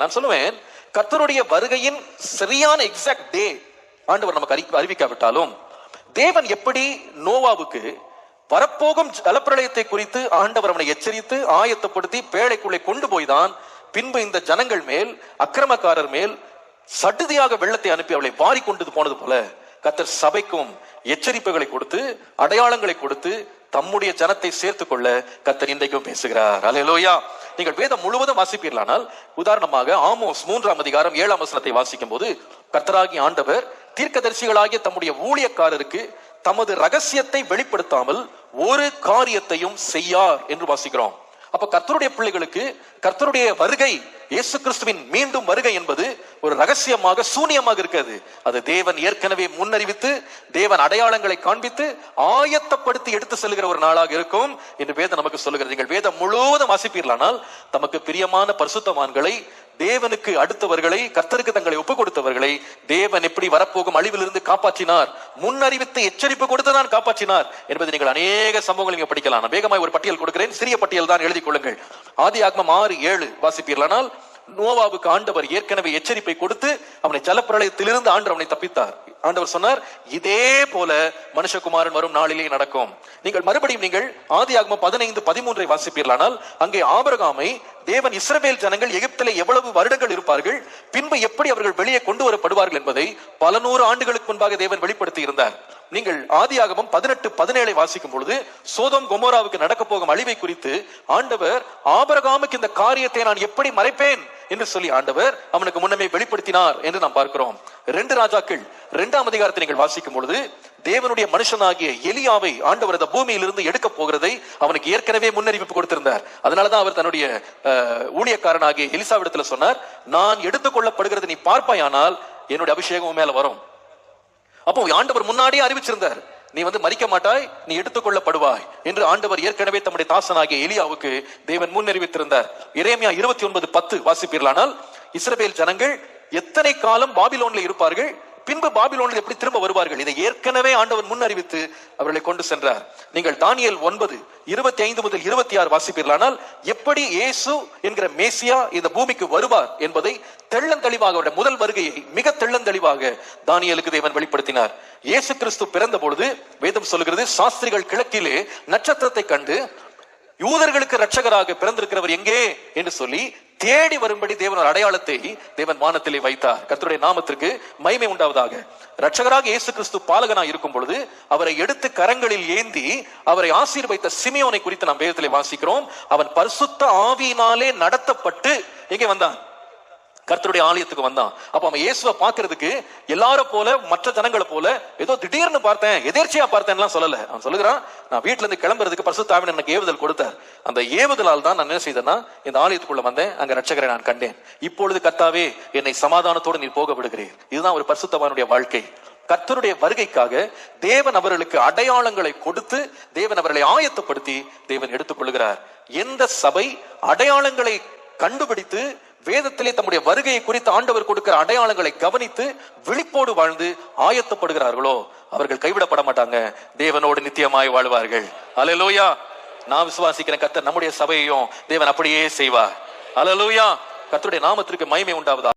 நான் சொல்லுவேன் கர்த்தருடைய வருகையின் சரியான எக்ஸாக்ட் டே ஆண்டவர் நமக்கு அறி அறிவிக்காவிட்டாலும் தேவன் எப்படி நோவாவுக்கு வரப்போகும் ஜலப்பிரளயத்தை குறித்து ஆண்டவர் அவனை எச்சரித்து ஆயத்தப்படுத்தி பேழைக்குள்ளே கொண்டு போய்தான் பின்பு இந்த ஜனங்கள் மேல் அக்கிரமக்காரர் மேல் சடுதியாக வெள்ளத்தை அனுப்பி அவளை வாரி கொண்டு போனது போல கத்தர் சபைக்கும் எச்சரிப்புகளை கொடுத்து அடையாளங்களை கொடுத்து தம்முடைய ஜனத்தை சேர்த்துக் கொள்ள கத்தர் இன்றைக்கும் பேசுகிறார். அலையலோயா நீங்கள் வேதம் முழுவதும் வாசிப்பீர்களானால் உதாரணமாக ஆமோஸ் மூன்றாம் அதிகாரம் ஏழாம் வசனத்தை வாசிக்கும் போது கர்த்தராகி ஆண்டவர் தீர்க்கதரிசிகளாகிய தம்முடைய ஊழியக்காரருக்கு தமது ரகசியத்தை வெளிப்படுத்தாமல் ஒரு காரியத்தையும் செய்யார் என்று வாசிக்கிறோம். அப்ப கர்த்தருடைய பிள்ளைகளுக்கு கர்த்தருடைய வருகை இயேசு கிறிஸ்துவின் மீண்டும் வருகை என்பது ஒரு ரகசியமாக சூனியமாக இருக்கிறது அது தேவன் ஏற்கனவே முன்னறிவித்து தேவன் அடையாளங்களை காண்பித்து ஆயத்தப்படுத்தி எடுத்து செல்கிற ஒரு நாளாக இருக்கும் என்று வேதம் நமக்கு சொல்லுகிறது. நீங்கள் வேதம் முழுவதும் வாசிப்பீர்களானால் தமக்கு பிரியமான பரிசுத்தவான்களை தேவனுக்கு அடுத்தவர்களை கர்த்தருக்கு தங்களை ஒப்பு கொடுத்தவர்களை தேவன் எப்படி வரப்போகும் அழிவிலிருந்து காப்பாற்றினார் முன்னறிவித்து எச்சரிப்பு கொடுத்து தான் காப்பாற்றினார் என்பதை நீங்கள் அநேக சம்பவங்கள் நீங்க படிக்கலாம். நான் வேகமாய் ஒரு பட்டியல் கொடுக்கிறேன். சிறிய பட்டியல் தான் எழுதி கொள்ளுங்கள். ஆதி ஆகமம் ஆறு ஏழு வாசிப்பீர்களானால் நோவாவுக்கு ஆண்டவர் ஏற்கனவே எச்சரிப்பை கொடுத்து அவனை ஜலப்பிரளயத்திலிருந்து ஆண்டு அவனை தப்பித்தார். ஆண்டவர் சொன்னார் இதே போல மனுஷகுமாரன் வரும் நாளிலே நடக்கும். நீங்கள் மறுபடியும் நீங்கள் ஆதி ஆகம பதினைந்து பதிமூன்றை வாசிப்பீர்களானால் அங்கே ஆபரகாமை தேவன் இஸ்ரவேல் ஜனங்கள் எகிப்திலே எவ்வளவு வருடங்கள் இருப்பார்கள் பின்பு எப்படி அவர்கள் வெளியே கொண்டு வரப்படுவார்கள் என்பதை பல நூறு ஆண்டுகளுக்கு முன்பாக தேவன் வெளிப்படுத்தி இருந்தார். நீங்கள் ஆதியாகமம் பதினெட்டு பதினேழை வாசிக்கும் பொழுது சோதம் கொமோராவுக்கு நடக்க போகும் அழிவை குறித்து ஆண்டவர் ஆபரகாமுக்கு இந்த காரியத்தை நான் எப்படி மறைப்பேன் என்று சொல்லி ஆண்டவர் அவனுக்கு முன்னமே வெளிப்படுத்தினார் என்று நாம் பார்க்கிறோம். ரெண்டு ராஜாக்கள் இரண்டாம் அதிகாரத்தை நீங்கள் வாசிக்கும் பொழுது தேவனுடைய மனுஷனாகிய எலியாவை ஆண்டவர் அந்த பூமியிலிருந்து எடுக்க போகிறதை அவனுக்கு ஏற்கனவே முன்னறிவிப்பு கொடுத்திருந்தார். அதனாலதான் அவர் தன்னுடைய அஹ், ஊழியக்காரனாகிய எலிசாவிடத்துல சொன்னார் நான் எடுத்துக்கொள்ளப்படுகிறது நீ பார்ப்பாயானால் என்னுடைய அபிஷேகம் மேல வரும். அப்போ ஆண்டவர் முன்னாடியே அறிவிச்சிருந்தார் நீ வந்து மறிக்க மாட்டாய் நீ எடுத்துக்கொள்ளப்படுவாய் என்று ஆண்டவர் ஏற்கனவே தம்முடைய தாசனாகிய எலியாவுக்கு தேவன் முன்னறிவித்திருந்தார். இறைமையா இருபத்தி ஒன்பது பத்து வாசிப்பீர்களானால் இஸ்ரேல் ஜனங்கள் எத்தனை காலம் பாபிலோன்ல இருப்பார்கள்? பின்பு பாபிலோனில் எப்படி திரும்ப வருவார்கள்? இதை ஏற்கனவே ஆண்டவர் முன் அறிவித்து அவர்களை கொண்டு சென்றார். நீங்கள் தானியல் ஒன்பது இருபத்தி ஐந்து முதல் இருபத்தி ஆறு வாசிப்பீர்களானால் எப்படி இயேசு என்கிற மேசியா இந்த பூமிக்கு வருவார் என்பதை தெள்ளந்தெளிவாக அவருடைய முதல் வருகையை மிக தெள்ளந்தெளிவாக தானியலுக்கு தேவன் வெளிப்படுத்தினார். இயேசு கிறிஸ்து பிறந்த பொழுது வேதம் சொல்கிறது சாஸ்திரிகள் கிழக்கிலே நட்சத்திரத்தை கண்டு யூதர்களுக்கு ரட்சகராக பிறந்திருக்கிறவர் எங்கே? என்று சொல்லி தேடி வரும்படி தேவன் ஒரு அடையாளத்தை தேவன் வானத்திலே வைத்தார். கர்த்தருடைய நாமத்திற்கு மகிமை உண்டாவதாக. ரட்சகராக இயேசு கிறிஸ்து பாலகனா இருக்கும் பொழுது அவரை எடுத்து கரங்களில் ஏந்தி அவரை ஆசீர்வைத்த சிமியோனை குறித்து நாம் வேதத்திலே வாசிக்கிறோம். அவன் பரிசுத்த ஆவியினாலே நடத்தப்பட்டு எங்கே வந்தான்? கர்த்தருடைய ஆலயத்துக்கு வந்தான். அப்ப அவன் இயேசுவை பார்க்கிறதுக்கு எல்லாரும் போல மற்ற ஜனங்களை போல ஏதோ திடீர்னு பார்த்தேன் எதேர்ச்சியா பார்த்தேன்லாம் சொல்லல. அவன் சொல்லுகிறான் நான் வீட்டுல இருந்து கிளம்புறதுக்கு பரிசுத்தாவின் எனக்கு ஏவுதல் கொடுத்தார். அந்த ஏவுதலால் தான் நான் என்ன செய்தேன்னா இந்த ஆலயத்துக்குள்ள வந்தேன் அங்க ரட்சகரை நான் கண்டேன். இப்பொழுது கர்த்தாவே என்னை சமாதானத்தோடு நீ போக விடுகிறீர். இதுதான் ஒரு பரிசுத்தவானுடைய வாழ்க்கை. கர்த்தருடைய வருகைக்காக தேவன் அவர்களுக்கு அடையாளங்களை கொடுத்து தேவன் அவர்களை ஆயத்தப்படுத்தி தேவன் எடுத்துக்கொள்கிறார் எந்த சபை அடையாளங்களை கண்டுபிடித்து வேதத்திலே தம்முடைய வருகையை குறித்து ஆண்டவர் கொடுக்கிற அடையாளங்களை கவனித்து விழிப்போடு வாழ்ந்து ஆயத்தப்படுகிறார்களோ அவர்கள் கைவிடப்பட மாட்டாங்க. தேவனோடு நித்தியமாய் வாழ்வார்கள். அலலூயா நான் விசுவாசிக்கிறேன் கத்தர் நம்முடைய சபையையும் தேவன் அப்படியே செய்வார். அலலூயா கர்த்தருடைய நாமத்திற்கு மைமை உண்டாவதா